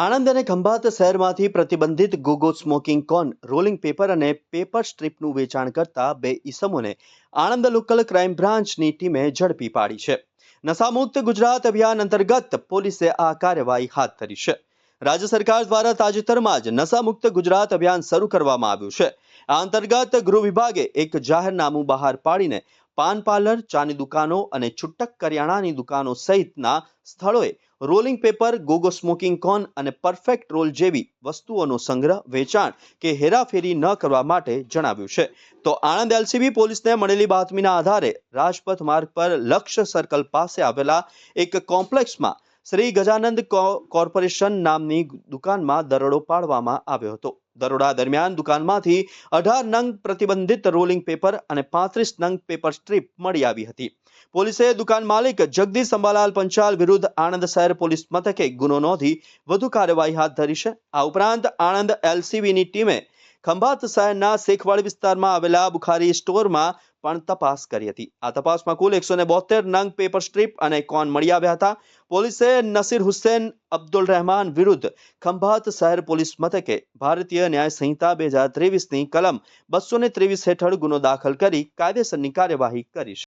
આણંદ અને ખંભાત શહેરમાંથી પ્રતિબંધિત gogo smoking cone rolling paper અને પેપર સ્ટ્રીપનું વેચાણ કરતા બે ઈસમોને આણંદ લોકલ ક્રાઇમ બ્રાન્ચની ટીમે ઝડપી પાડી છે. નશામુક્ત ગુજરાત અભિયાન અંતર્ગત પોલીસે આ કાર્યવાહી હાથ ધરી છે. રાજ્ય સરકાર દ્વારા તાજેતરમાં જ નશામુક્ત ગુજરાત અભિયાન શરૂ કરવામાં આવ્યું છે. આ અંતર્ગત ગૃહ વિભાગે એક જાહેરનામું બહાર પાડીને પાન પાર્લર, ચાની દુકાનો અને છૂટક કરિયાણાની દુકાનો સહિતના સ્થળોએ rolling paper Gogo smoking cone અને પરફેક્ટ રોલ જેવી વસ્તુઓનો સંગ્રહ, વેચાણ કે હેરાફેરી ન કરવા માટે જણાવ્યું છે. તો આણંદ એલસીબી પોલીસને મળેલી બાતમીના આધારે રાજપથ માર્ગ પર લક્ષ્ય સર્કલ પાસે આવેલા એક કોમ્પ્લેક્સમાં શ્રી ગજાનંદ કોર્પોરેશન નામની દુકાનમાં દરોડો પાડવામાં આવ્યો હતો. દરોડા દરમિયાન દુકાનમાંથી અઢાર નંગ પ્રતિબંધિત રોલિંગ પેપર અને પાંત્રીસ નંગ પેપર સ્ટ્રીપ મળી આવી હતી. પોલીસે દુકાન માલિક જગદીશ અંબાલાલ પંચાલ વિરુદ્ધ આણંદ શહેર પોલીસ મથકે ગુનો નોંધી વધુ કાર્યવાહી હાથ ધરી છે. આ ઉપરાંત આણંદ એલસીબીની ટીમે ખંભાત શહેરના શેખવાડી વિસ્તારમાં આવેલા બુખારી સ્ટોરમાં પણ તપાસ કરી હતી. આ તપાસમાં કુલ એકસો નંગ પેપર સ્ટ્રીપ અને કોન મળી આવ્યા હતા. પોલીસે નસીર હુસેન અબ્દુલ રહેમાન વિરુદ્ધ ખંભાત શહેર પોલીસ મથકે ભારતીય ન્યાય સંહિતા બે હજાર ત્રેવીસની કલમ બસો ને ત્રેવીસ હેઠળ ગુનો દાખલ કરી કાયદેસરની કાર્યવાહી કરી છે.